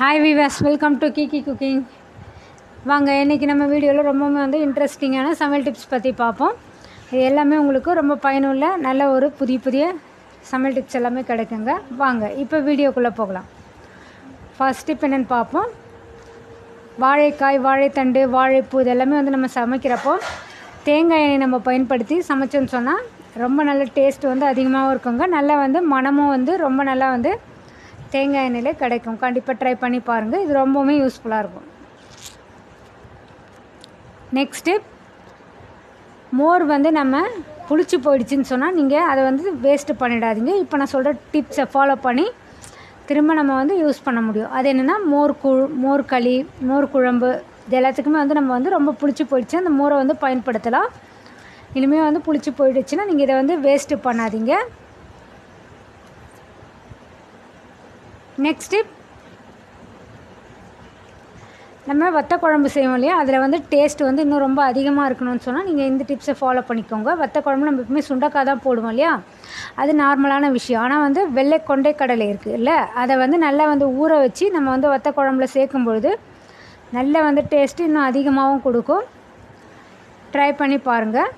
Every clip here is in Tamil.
ஹாய் விவாஸ் வெல்கம் டு கீகி குக்கிங் வாங்க இன்றைக்கி நம்ம வீடியோவில் ரொம்பவுமே வந்து இன்ட்ரெஸ்டிங்கான சமையல் டிப்ஸ் பற்றி பார்ப்போம். இது எல்லாமே உங்களுக்கு ரொம்ப பயனுள்ள நல்ல ஒரு புதிய புதிய சமையல் டிப்ஸ் எல்லாமே கிடைக்குங்க. வாங்க இப்போ வீடியோக்குள்ளே போகலாம். ஃபஸ்ட் டிப் என்னென்னு பார்ப்போம். வாழைக்காய் வாழைத்தண்டு வாழைப்பூ இது எல்லாமே வந்து நம்ம சமைக்கிறப்போ தேங்காய் எண்ணெய் நம்ம பயன்படுத்தி சமைச்சோன்னு சொன்னால் ரொம்ப நல்ல டேஸ்ட் வந்து அதிகமாகவும் இருக்குங்க. நல்லா வந்து மனமும் வந்து ரொம்ப நல்லா வந்து தேங்காய் எண்ணெயில் கிடைக்கும். கண்டிப்பாக ட்ரை பண்ணி பாருங்கள் இது ரொம்பவுமே யூஸ்ஃபுல்லாக இருக்கும். நெக்ஸ்ட்டு மோர் வந்து நம்ம புளிச்சு போயிடுச்சுன்னு சொன்னால் நீங்கள் அதை வந்து வேஸ்ட்டு பண்ணிடாதீங்க. இப்போ நான் சொல்கிற டிப்ஸை ஃபாலோ பண்ணி திரும்ப நம்ம வந்து யூஸ் பண்ண முடியும். அது என்னென்னா மோர் கு மோர் களி மோர் குழம்பு இது எல்லாத்துக்குமே வந்து நம்ம வந்து ரொம்ப புளிச்சு போயிடுச்சு. அந்த மோரை வந்து பயன்படுத்தலாம். இனிமேல் வந்து புளிச்சு போயிடுச்சுன்னா நீங்கள் இதை வந்து வேஸ்ட்டு பண்ணாதீங்க. நெக்ஸ்ட்டு நம்ம வத்த குழம்பு செய்வோம் இல்லையா? அதில் வந்து டேஸ்ட் வந்து இன்னும் ரொம்ப அதிகமாக இருக்கணும்னு சொன்னால் நீங்கள் இந்த டிப்ஸை ஃபாலோ பண்ணிக்கோங்க. வத்த குழம்பு நம்ம எப்பவுமே சுண்டக்காய் தான் போடுவோம் இல்லையா? அது நார்மலான விஷயம். ஆனால் வந்து வெள்ளை கொண்டை கடலை இருக்குது இல்லை? அதை வந்து நல்லா வந்து ஊற வச்சு நம்ம வந்து வத்த குழம்புல சேர்க்கும் பொழுது நல்ல வந்து டேஸ்ட்டு இன்னும் அதிகமாகவும் கொடுக்கும். ட்ரை பண்ணி பாருங்கள்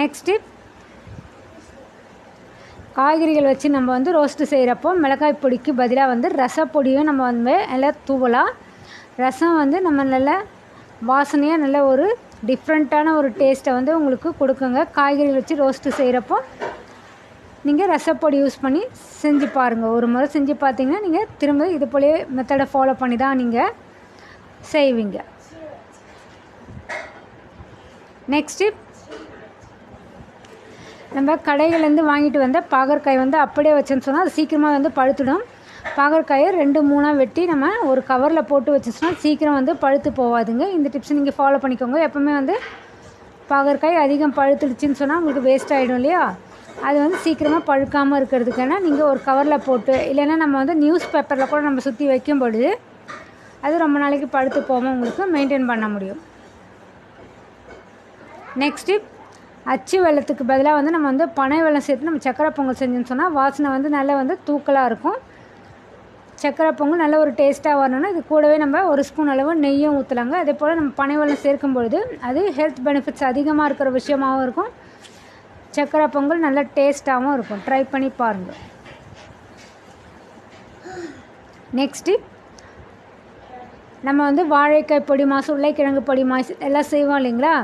நெக்ஸ்ட்டு காய்கறிகள் வச்சு நம்ம வந்து ரோஸ்ட்டு செய்கிறப்போ மிளகாய் பொடிக்கு பதிலாக வந்து ரசப்பொடியும் நம்ம வந்து நல்லா தூவலாம். ரசம் வந்து நம்ம நல்ல வாசனையாக நல்ல ஒரு டிஃப்ரெண்ட்டான ஒரு டேஸ்ட்டை வந்து உங்களுக்கு கொடுக்குங்க. காய்கறிகள் வச்சு ரோஸ்ட்டு செய்கிறப்போ நீங்கள் ரசப்பொடி யூஸ் பண்ணி செஞ்சு பாருங்கள் ஒரு முறை செஞ்சு பார்த்தீங்கன்னா நீங்கள் திரும்ப இது போலவே மெத்தடை ஃபாலோ பண்ணி தான் நீங்கள் செய்வீங்க. நெக்ஸ்ட்டு நம்ம கடைகள்லேருந்து வாங்கிட்டு வந்த பாகற்காய் வந்து அப்படியே வச்சோன்னு சொன்னால் அது சீக்கிரமாக வந்து பழுத்துடும். பாகற்காயை ரெண்டு மூணாக வெட்டி நம்ம ஒரு கவரில் போட்டு வச்சுச்சுன்னா சீக்கிரம் வந்து பழுத்து போகாதுங்க. இந்த டிப்ஸை நீங்கள் ஃபாலோ பண்ணிக்கோங்க. எப்போவுமே வந்து பாகற்காய் அதிகம் பழுத்துடுச்சின்னு சொன்னால் உங்களுக்கு வேஸ்ட் ஆகிடும் இல்லையா? அது வந்து சீக்கிரமாக பழுக்காமல் இருக்கிறதுக்கான நீங்கள் ஒரு கவரில் போட்டு இல்லைன்னா நம்ம வந்து நியூஸ் பேப்பரில் கூட நம்ம சுற்றி வைக்கும் பொழுது அது ரொம்ப நாளைக்கு பழுத்து போகாமல் உங்களுக்கு மெயின்டைன் பண்ண முடியும். நெக்ஸ்ட்டு அச்சு வெள்ளத்துக்கு பதிலாக வந்து நம்ம வந்து பனை வெள்ளம் சேர்த்து நம்ம சக்கரை பொங்கல் செஞ்சோம்னு சொன்னால் வாசனை வந்து நல்லா வந்து தூக்கலாக இருக்கும். சக்கரை பொங்கல் நல்ல ஒரு டேஸ்ட்டாக வரணும்னா இது கூடவே நம்ம ஒரு ஸ்பூன் அளவு நெய்யும் ஊற்றலாங்க அதே போல் நம்ம பனை வெள்ளம் சேர்க்கும் பொழுது அது ஹெல்த் பெனிஃபிட்ஸ் அதிகமாக இருக்கிற விஷயமாகவும் இருக்கும். சக்கரை பொங்கல் நல்ல டேஸ்ட்டாகவும் இருக்கும். ட்ரை பண்ணி பாருங்கள் நெக்ஸ்ட்டு நம்ம வந்து வாழைக்காய் பொடி மாசு உருளைக்கிழங்கு பொடி மாசு எல்லாம் செய்வோம் இல்லைங்களா?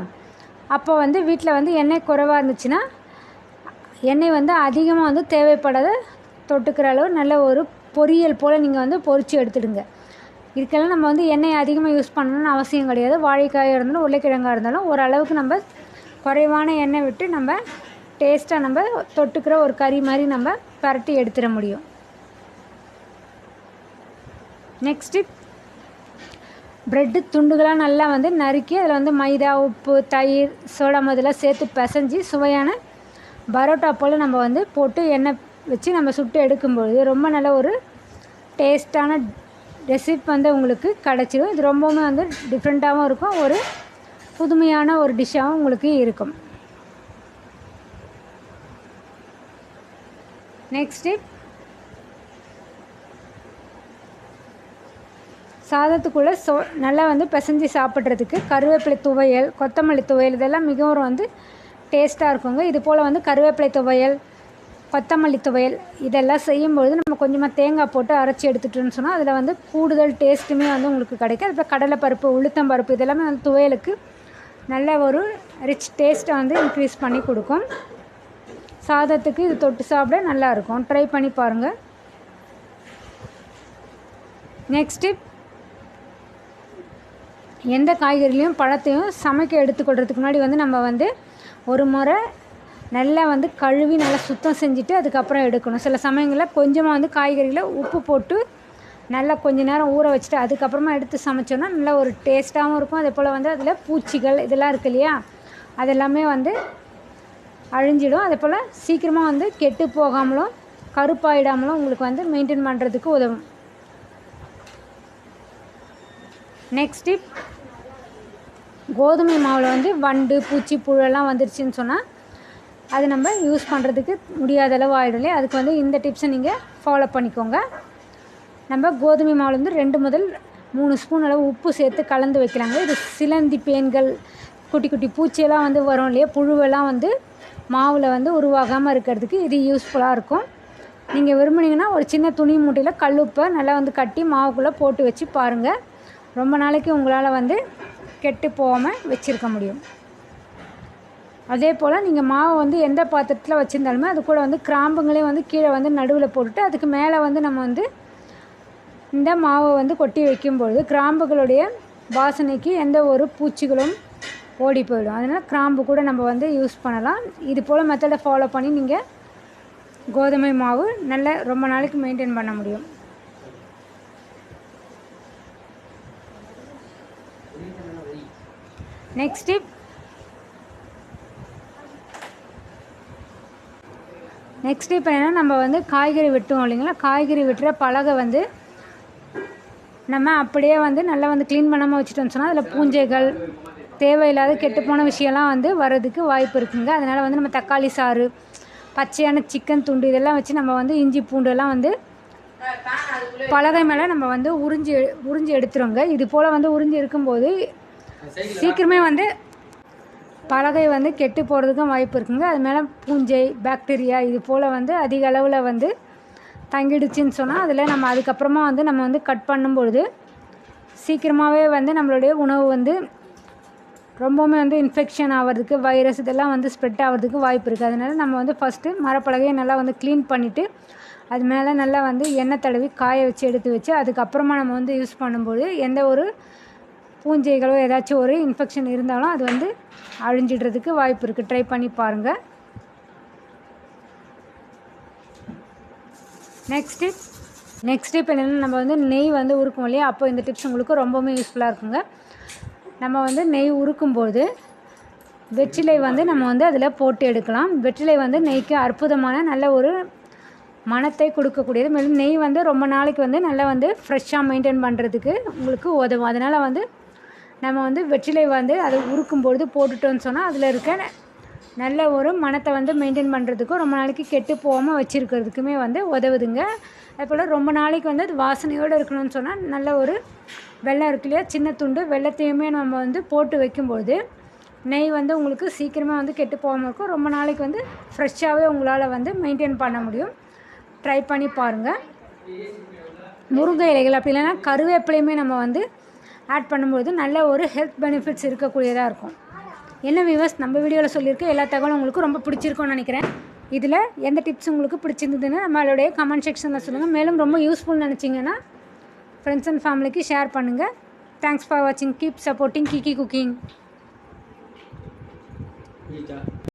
அப்போ வந்து வீட்டில் வந்து எண்ணெய் குறைவாக இருந்துச்சுன்னா எண்ணெய் வந்து அதிகமாக வந்து தேவைப்படாத தொட்டுக்கிற அளவு நல்ல ஒரு பொரியல் போல் நீங்கள் வந்து பொரித்து எடுத்துடுங்க. இதுக்கெல்லாம் நம்ம வந்து எண்ணெய் அதிகமாக யூஸ் பண்ணணும்னு அவசியம் கிடையாது. வாழைக்காயாக இருந்தாலும் உருளைக்கிழங்காக இருந்தாலும் ஓரளவுக்கு நம்ம குறைவான எண்ணெய் விட்டு நம்ம டேஸ்ட்டாக நம்ம தொட்டுக்கிற ஒரு கறி மாதிரி நம்ம பரட்டி எடுத்துட முடியும். நெக்ஸ்ட்டு ப்ரெட்டு துண்டுகளாக நல்லா வந்து நறுக்கி அதில் வந்து மைதா உப்பு தயிர் சோடா மதெல்லாம் சேர்த்து பிசைஞ்சி சுவையான பரோட்டா போல் நம்ம வந்து போட்டு எண்ணெய் வச்சு நம்ம சுட்டு எடுக்கும்பொழுது ரொம்ப நல்ல ஒரு டேஸ்ட்டான ரெசிப் வந்து உங்களுக்கு கிடச்சிடும் இது ரொம்பவுமே வந்து டிஃப்ரெண்ட்டாகவும் இருக்கும். ஒரு புதுமையான ஒரு டிஷ்ஷாகவும் உங்களுக்கு இருக்கும். நெக்ஸ்ட்டு சாதத்துக்குள்ளே சோ நல்லா வந்து பிசைஞ்சு சாப்பிட்றதுக்கு கருவேப்பிலை துவையல் கொத்தமல்லி துவையல் இதெல்லாம் மிகவும் வந்து டேஸ்ட்டாக இருக்குங்க. இது போல் வந்து கருவேப்பிலை துவையல் கொத்தமல்லி துவையல் இதெல்லாம் செய்யும்பொழுது நம்ம கொஞ்சமாக தேங்காய் போட்டு அரைச்சி எடுத்துட்டோன்னு சொன்னால் அதில் வந்து கூடுதல் டேஸ்ட்டுமே வந்து உங்களுக்கு கிடைக்கும். அப்புறம் கடலைப்பருப்பு உளுத்தம்பருப்பு இதெல்லாமே வந்து துவையலுக்கு நல்ல ஒரு ரிச் டேஸ்ட்டை வந்து இன்க்ரீஸ் பண்ணி கொடுக்கும். சாதத்துக்கு இது தொட்டு சாப்பிட நல்லாயிருக்கும் ட்ரை பண்ணி பாருங்கள் நெக்ஸ்ட்டு எந்த காய்கறிலையும் பழத்தையும் சமைக்க எடுத்துக்கொள்றதுக்கு முன்னாடி வந்து நம்ம வந்து ஒரு முறை நல்லா வந்து கழுவி நல்லா சுத்தம் செஞ்சுட்டு அதுக்கப்புறம் எடுக்கணும். சில சமயங்களில் கொஞ்சமாக வந்து காய்கறிகளை உப்பு போட்டு நல்லா கொஞ்ச நேரம் ஊற வச்சுட்டு அதுக்கப்புறமா எடுத்து சமைச்சோன்னா நல்லா ஒரு டேஸ்ட்டாகவும் இருக்கும். அதே போல் வந்து அதில் பூச்சிகள் இதெல்லாம் இருக்கு இல்லையா? அதெல்லாமே வந்து அழிஞ்சிடும். அதே போல் சீக்கிரமாக வந்து கெட்டு போகாமலும் கருப்பாயிடாமலும் உங்களுக்கு வந்து மெயின்டைன் பண்ணுறதுக்கு உதவும். நெக்ஸ்ட் டிப் கோதுமை மாவில் வந்து வண்டு பூச்சி புழுலாம் வந்துருச்சுன்னு சொன்னால் அது நம்ம யூஸ் பண்ணுறதுக்கு முடியாத அளவு ஆகிடும் இல்லையா அதுக்கு வந்து இந்த டிப்ஸை நீங்கள் ஃபாலோ பண்ணிக்கோங்க. நம்ம கோதுமை மாவில் வந்து ரெண்டு முதல் மூணு ஸ்பூன் அளவு உப்பு சேர்த்து கலந்து வைக்கிறாங்க. இது சிலந்தி பேன்கள் குட்டி குட்டி பூச்சியெல்லாம் வந்து வரும் இல்லையா? புழுவெல்லாம் வந்து மாவில் வந்து உருவாகாமல் இருக்கிறதுக்கு இது யூஸ்ஃபுல்லாக இருக்கும். நீங்கள் விரும்புனீங்கன்னா ஒரு சின்ன துணி மூட்டையில் கல்லுப்பை நல்லா வந்து கட்டி மாவுக்குள்ளே போட்டு வச்சு பாருங்கள் ரொம்ப நாளைக்கு உங்களால் வந்து கெட்டு போகாமல் வச்சுருக்க முடியும். அதே போல் நீங்கள் மாவை வந்து எந்த பாத்திரத்தில் வச்சுருந்தாலுமே அது கூட வந்து கிராம்புங்களையும் வந்து கீழே வந்து நடுவில் போட்டுட்டு அதுக்கு மேலே வந்து நம்ம வந்து இந்த மாவை வந்து கொட்டி வைக்கும்பொழுது கிராம்புகளுடைய வாசனைக்கு எந்த ஒரு பூச்சிகளும் ஓடி போயிடும். அதனால் கிராம்பு கூட நம்ம வந்து யூஸ் பண்ணலாம். இது போல் மெத்தடை ஃபாலோ பண்ணி நீங்கள் கோதுமை மாவு நல்ல ரொம்ப நாளைக்கு மெயின்டைன் பண்ண முடியும். நெக்ஸ்ட் டிப் நெக்ஸ்ட் இப்போ என்னென்னா நம்ம வந்து காய்கறி வெட்டுவோம் இல்லைங்களா? காய்கறி வெட்டுற பலகை வந்து நம்ம அப்படியே வந்து நல்லா வந்து க்ளீன் பண்ணாமல் வச்சுட்டோம்னு சொன்னால் அதில் பூஞ்சைகள் தேவையில்லாத கெட்டுப்போன விஷயம்லாம் வந்து வர்றதுக்கு வாய்ப்பு இருக்குங்க. அதனால் வந்து நம்ம தக்காளி சாறு பச்சையான சிக்கன் துண்டு இதெல்லாம் வச்சு நம்ம வந்து இஞ்சி பூண்டெல்லாம் வந்து பலகை மேலே நம்ம வந்து உறிஞ்சி உறிஞ்சி எடுத்துருங்க இது போல் வந்து உறிஞ்சி இருக்கும்போது சீக்கிரமே வந்து பலகை வந்து கெட்டு போகிறதுக்கும் வாய்ப்பு இருக்குங்க. அது மேலே பூஞ்சை பாக்டீரியா இது போல் வந்து அதிக அளவில் வந்து தங்கிடுச்சின்னு சொன்னால் அதில் நம்ம அதுக்கப்புறமா வந்து நம்ம வந்து கட் பண்ணும்பொழுது சீக்கிரமாகவே வந்து நம்மளுடைய உணவு வந்து ரொம்பவுமே வந்து இன்ஃபெக்ஷன் ஆகிறதுக்கு வைரஸ் இதெல்லாம் வந்து ஸ்ப்ரெட் ஆகிறதுக்கு வாய்ப்பு இருக்குது அதனால் நம்ம வந்து ஃபஸ்ட்டு மரப்பலகையை நல்லா வந்து க்ளீன் பண்ணிவிட்டு அது மேலே நல்லா வந்து எண்ணெய் தடவி காய வச்சு எடுத்து வச்சு அதுக்கப்புறமா நம்ம வந்து யூஸ் பண்ணும்போது எந்த ஒரு பூஞ்சைகளோ ஏதாச்சும் ஒரு இன்ஃபெக்ஷன் இருந்தாலும் அது வந்து அழிஞ்சிடுறதுக்கு வாய்ப்பு இருக்குது ட்ரை பண்ணி பாருங்கள் நெக்ஸ்ட்டு நெக்ஸ்ட் டிப் என்னென்னா நம்ம வந்து நெய் வந்து உருக்கும் இல்லையா? அப்போ இந்த டிப்ஸ் உங்களுக்கு ரொம்பவுமே யூஸ்ஃபுல்லாக இருக்குங்க. நம்ம வந்து நெய் உருக்கும்போது வெற்றிலை வந்து நம்ம வந்து அதில் போட்டு எடுக்கலாம். வெற்றிலை வந்து நெய்க்கு அற்புதமான நல்ல ஒரு மனத்தை கொடுக்கக்கூடியது. மேலும் நெய் வந்து ரொம்ப நாளைக்கு வந்து நல்லா வந்து ஃப்ரெஷ்ஷாக மெயின்டைன் பண்ணுறதுக்கு உங்களுக்கு உதவும். அதனால் வந்து நம்ம வந்து வெற்றிலை வந்து அதை உருக்கும்பொழுது போட்டுட்டோம்னு சொன்னால் அதில் இருக்க நல்ல ஒரு மணத்தை வந்து மெயின்டைன் பண்ணுறதுக்கும் ரொம்ப நாளைக்கு கெட்டு போகாமல் வச்சுருக்கிறதுக்குமே வந்து உதவுதுங்க. அதே போல் ரொம்ப நாளைக்கு வந்து அது வாசனையோடு இருக்கணும்னு சொன்னால் நல்ல ஒரு வெள்ளம் இருக்கு இல்லையா? சின்ன துண்டு வெள்ளத்தையுமே நம்ம வந்து போட்டு வைக்கும்பொழுது நெய் வந்து உங்களுக்கு சீக்கிரமாக வந்து கெட்டு போகாமல் இருக்கும். ரொம்ப நாளைக்கு வந்து ஃப்ரெஷ்ஷாகவே உங்களால் வந்து மெயின்டைன் பண்ண முடியும். ட்ரை பண்ணி பாருங்கள் முருங்கை இலைகள் அப்படி இல்லைன்னா கருவேப்பிலையுமே நம்ம வந்து ஆட் பண்ணும்போது நல்ல ஒரு ஹெல்த் பெனிஃபிட்ஸ் இருக்கக்கூடியதாக இருக்கும். என்ன வியூவர்ஸ் நம்ம வீடியோவில் சொல்லியிருக்க எல்லா தகவலும் உங்களுக்கு ரொம்ப பிடிச்சிருக்கும்னு நினைக்கிறேன். இதில் எந்த டிப்ஸ் உங்களுக்கு பிடிச்சிருந்ததுன்னு நம்மளுடைய கமெண்ட் செக்ஷனில் சொல்லுங்கள் மேலும் ரொம்ப யூஸ்ஃபுல் நினச்சிங்கன்னா ஃப்ரெண்ட்ஸ் அண்ட் ஃபேமிலிக்கு ஷேர் பண்ணுங்கள் தேங்க்ஸ் ஃபார் வாட்சிங் கீப் சப்போர்ட்டிங் கிக்கி குக்கிங்